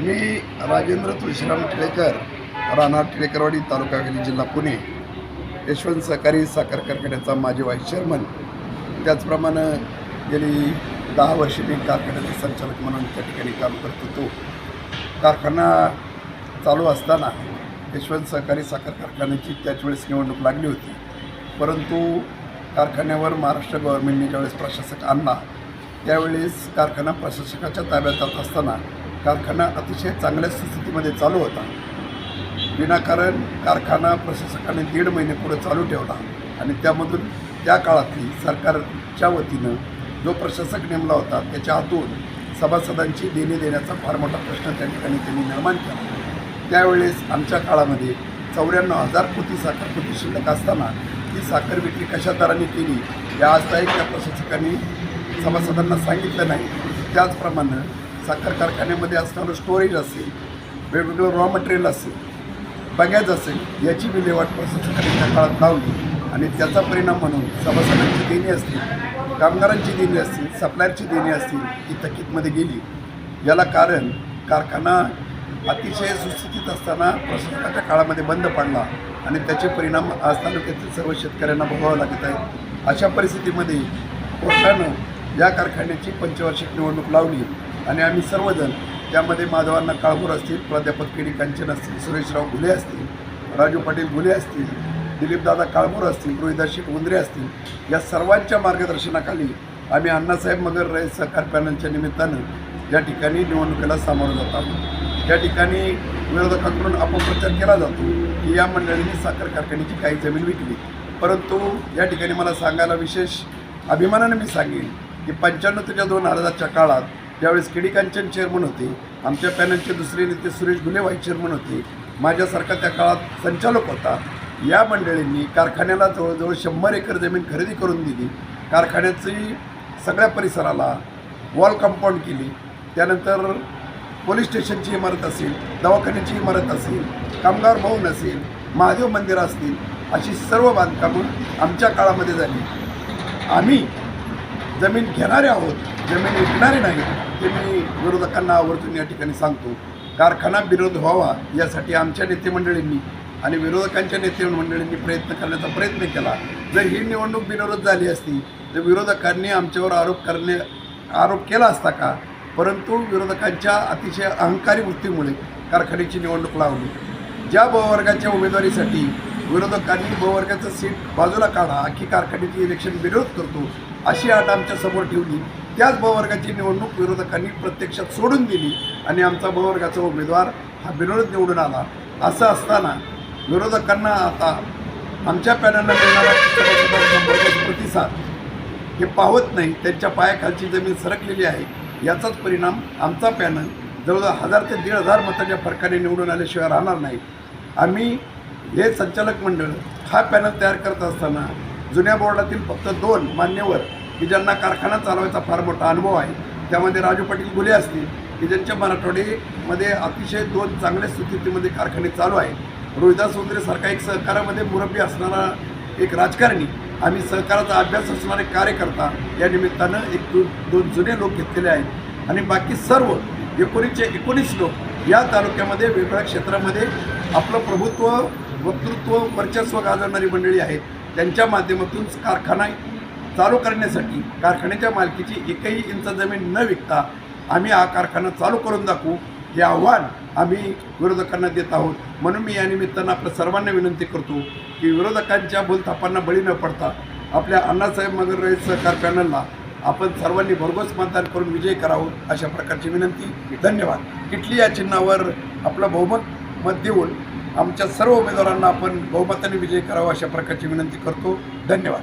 मी राजेंद्र तुळशीराम टिळेकर राणा टिळेकरवाडी तालुका हवेली जिल्हा पुणे यशवंत सहकारी साखर कारखान्याचा माजी व्हाईस चेअरमन त्याचप्रमाणे गेली दहा वर्षे मी कारखान्याचे संचालक म्हणून त्या ठिकाणी काम करत होतो कारखाना चालू असताना यशवंत सहकारी साखर कारखान्याची त्याच वेळेस निवडणूक लागली होती. परंतु कारखान्यावर महाराष्ट्र गव्हर्नमेंटने ज्यावेळेस प्रशासक आणला त्यावेळेस कारखाना प्रशासकाच्या ताब्यात जात असताना कारखाना अतिशय चांगल्या स्थितीमध्ये चालू होता. विनाकारण कारखाना प्रशासकाने दीड महिने पुढे चालू ठेवला आणि त्यामधून त्या काळातली सरकारच्या वतीनं जो प्रशासक नेमला होता त्याच्या हातून सभासदांची देणी देण्याचा फार मोठा प्रश्न त्या ठिकाणी त्यांनी निर्माण केला. त्यावेळेस आमच्या काळामध्ये चौऱ्याण्णव हजार कोटी साखर कोटी शिल्लक असताना ती साखर विक्री कशा दराने केली या आजताही त्या प्रशासकांनी सभासदांना सांगितलं नाही. त्याचप्रमाणे साखर कारखान्यामध्ये असणारं स्टोरेज असेल वेगवेगळं रॉ मटेरियल असेल बघायचं असेल याची विल्हेवाट प्रशासकाने त्या काळात लावली. आणि त्याचा परिणाम म्हणून सभासदांची देणी असतील कामगारांची देणी असतील सप्लायरची देणी असतील ती थकीतमध्ये गेली. याला कारण कारखाना अतिशय सुस्थितीत असताना प्रशासनाच्या काळामध्ये बंद पडला आणि त्याचे परिणाम आज तालुक्यातील सर्व शेतकऱ्यांना भोगावे लागत आहेत. अशा परिस्थितीमध्ये कोर्टानं या कारखान्याची पंचवार्षिक निवडणूक लावली. आणि आम्ही सर्वजण त्यामध्ये माधवांना काळभोर असतील प्राध्यापक केडी कांचन असतील सुरेशराव घुले असतील राजू पाटील घुले असतील दिलीपदादा काळभोर असतील रोहिदाशी शेठ उंदरे असतील या सर्वांच्या मार्गदर्शनाखाली आम्ही अण्णासाहेब मगर रयत सहकार पॅनलच्या निमित्तानं या ठिकाणी निवडणुकीला सामोरं जात आहोत. या ठिकाणी विरोधकांकडून अपप्रचार केला जातो की या मंडळींनी साखर कारखान्याची काही जमीन विकली. परंतु या ठिकाणी मला सांगायला विशेष अभिमानाने मी सांगेन की पंच्याण्णव ते दोन हजारच्या काळात ज्यावेळेस केडी कांचन चेअरमन होते आमच्या पॅनलचे दुसरे नेते सुरेश घुले व्हाईस चेअरमन होते माझ्यासारखा त्या काळात संचालक होता. या मंडळींनी कारखान्याला जवळजवळ शंभर एकर जमीन खरेदी करून दिली. कारखान्याची सगळ्या परिसराला वॉल कंपाऊंड केली. त्यानंतर पोलीस स्टेशनची इमारत असेल दवाखान्याची इमारत असेल कामगार भवन असेल महादेव मंदिरं असतील अशी सर्व बांधकामं आमच्या काळामध्ये झाली. आम्ही जमीन घेणारे आहोत जमीन विकणारे नाही ते मी विरोधकांना आवर्जून या ठिकाणी सांगतो कारखाना विरोध व्हावा यासाठी आमच्या नेते मंडळींनी आणि विरोधकांच्या नेते मंडळींनी प्रयत्न करण्याचा प्रयत्न केला. जर ही निवडणूक बिनविरोध झाली असती तर विरोधकांनी आमच्यावर आरोप करणे आरोप केला असता का? परंतु विरोधकांच्या अतिशय अहंकारी वृत्तीमुळे कारखान्याची निवडणूक लावली. ज्या बवर्गाच्या उमेदवारीसाठी विरोधकांनी बवर्गाचं सीट बाजूला काढा अख्खी कारखान्याची इलेक्शन विरोध करतो अशी आट आमच्यासमोर ठेवली. त्याच बवर्गाची निवडणूक विरोधकांनी प्रत्यक्षात सोडून दिली आणि आमचा बवर्गाचा उमेदवार हा बिनविरोध निवडून आला. असं असताना विरोधकांना आता आमच्या पॅनलला मिळणारा प्रतिसाद हे पावत नाही. त्यांच्या पायाखालची जमीन सरकलेली आहे. याचाच परिणाम आमचा पॅनल जवळजवळ हजार ते दीड हजार मताच्या फरकाने निवडून आल्याशिवाय राहणार नाही. आम्ही हे संचालक मंडळ हा पॅनल तयार करत असताना जुन्या बोर्डातील फक्त दोन मान्यवर की ज्यांना कारखाना चालवायचा फार मोठा अनुभव आहे त्यामध्ये राजू पाटील गुले असतील की ज्यांच्या मराठवाडीमध्ये अतिशय दोन चांगल्या स्थितीमध्ये कारखाने चालू आहे रोहिदास वगैरेसारखा एक सहकारामध्ये मुरब्बी असणारा एक राजकारणी आम्ही सहकाराचा अभ्यास असणारे कार्यकर्ता या निमित्तानं एक दोन दोन जुने लोक घेतलेले आहेत. आणि बाकी सर्व एकोणीसशे एकोणीस लोक या तालुक्यामध्ये वेगवेगळ्या क्षेत्रामध्ये आपलं प्रभुत्व वक्तृत्व वर्चस्व गाजवणारी मंडळी आहेत. त्यांच्या माध्यमातून कारखाना चालू करण्यासाठी कारखान्याच्या मालकीची एकही इंच जमीन न विकता आम्ही हा कारखाना चालू करून दाखवू हे आव्हान आम्ही विरोधकांना देत आहोत. म्हणून मी या निमित्तानं आपल्या सर्वांना विनंती करतो की विरोधकांच्या बोलथापांना बळी न पडता आपल्या अण्णासाहेब मगर रहित सहकार पॅनलला आपण सर्वांनी भरघोस मतदान करून विजय करावं अशा प्रकारची विनंती. धन्यवाद. किटली या चिन्हावर आपलं बहुमत मत देऊन आमच्या सर्व उमेदवारांना आपण बहुमताने विजय करावा अशा प्रकारची विनंती करतो. धन्यवाद.